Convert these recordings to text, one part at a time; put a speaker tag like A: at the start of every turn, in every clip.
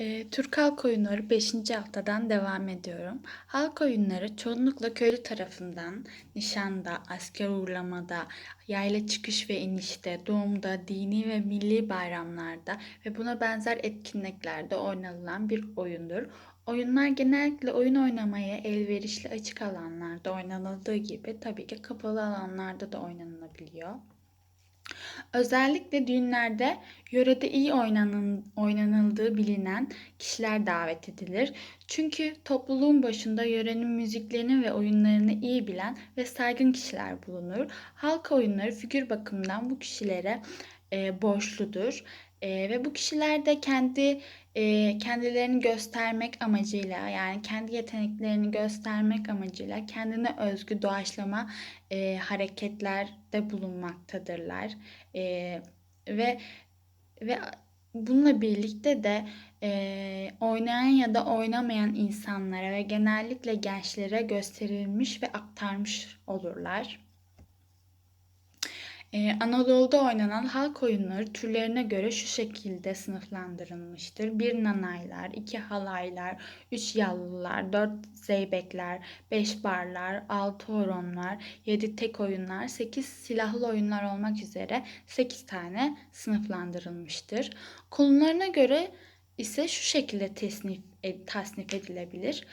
A: Eee, Türk halk oyunları 5. haftadan devam ediyorum. Halk oyunları çoğunlukla köylü tarafından nişanda, asker uğurlamada, yayla çıkış ve inişte, doğumda, dini ve milli bayramlarda ve buna benzer etkinliklerde oynanılan bir oyundur. Oyunlar genellikle oyun oynamaya elverişli açık alanlarda oynanıldığı gibi tabii ki kapalı alanlarda da oynanılabiliyor. Özellikle düğünlerde yörede iyi oynanın, oynanıldığı bilinen kişiler davet edilir. Çünkü topluluğun başında yörenin müziklerini ve oyunlarını iyi bilen ve saygın kişiler bulunur. Halk oyunları figür bakımından bu kişilere e, borçludur. E, ve bu kişiler de kendi e, kendilerini göstermek amacıyla yani kendi yeteneklerini göstermek amacıyla kendine özgü doğaçlama e, hareketlerde bulunmaktadırlar. E, ve ve bununla birlikte de e, oynayan ya da oynamayan insanlara ve genellikle gençlere gösterilmiş ve aktarmış olurlar. Ee, Anadolu'da oynanan halk oyunları türlerine göre şu şekilde sınıflandırılmıştır. Bir nanaylar, iki halaylar, üç yallılar, dört zeybekler, beş barlar, altı horonlar, yedi tek oyunlar, sekiz silahlı oyunlar olmak üzere sekiz tane sınıflandırılmıştır. Konularına göre ise şu şekilde tesnif, e, tasnif edilebilir.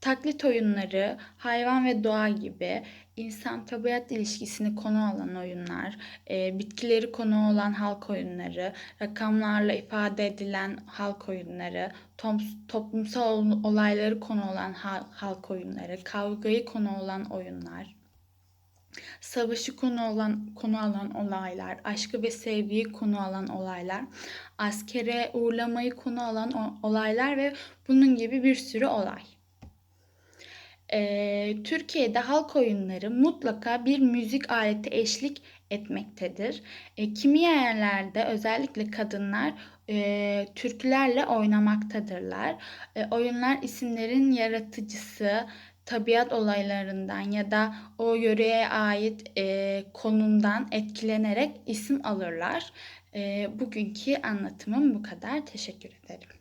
A: Taklit oyunları, hayvan ve doğa gibi insan tabiat ilişkisini konu alan oyunlar, e, bitkileri konu olan halk oyunları, rakamlarla ifade edilen halk oyunları, toplumsal olayları konu olan halk oyunları, kavgayı konu olan oyunlar, savaşı konu olan konu alan olaylar, aşkı ve sevgiyi konu alan olaylar, askere uğurlamayı konu alan olaylar ve bunun gibi bir sürü olay. Ee, Türkiye'de halk oyunları mutlaka bir müzik aleti eşlik etmektedir. E, kimi yerlerde özellikle kadınlar e, türkülerle oynamaktadırlar. E, oyunlar isimlerin yaratıcısı, tabiat olaylarından ya da o yöreye ait e, konumdan etkilenerek isim alırlar. E, bugünkü anlatımım bu kadar. Teşekkür ederim.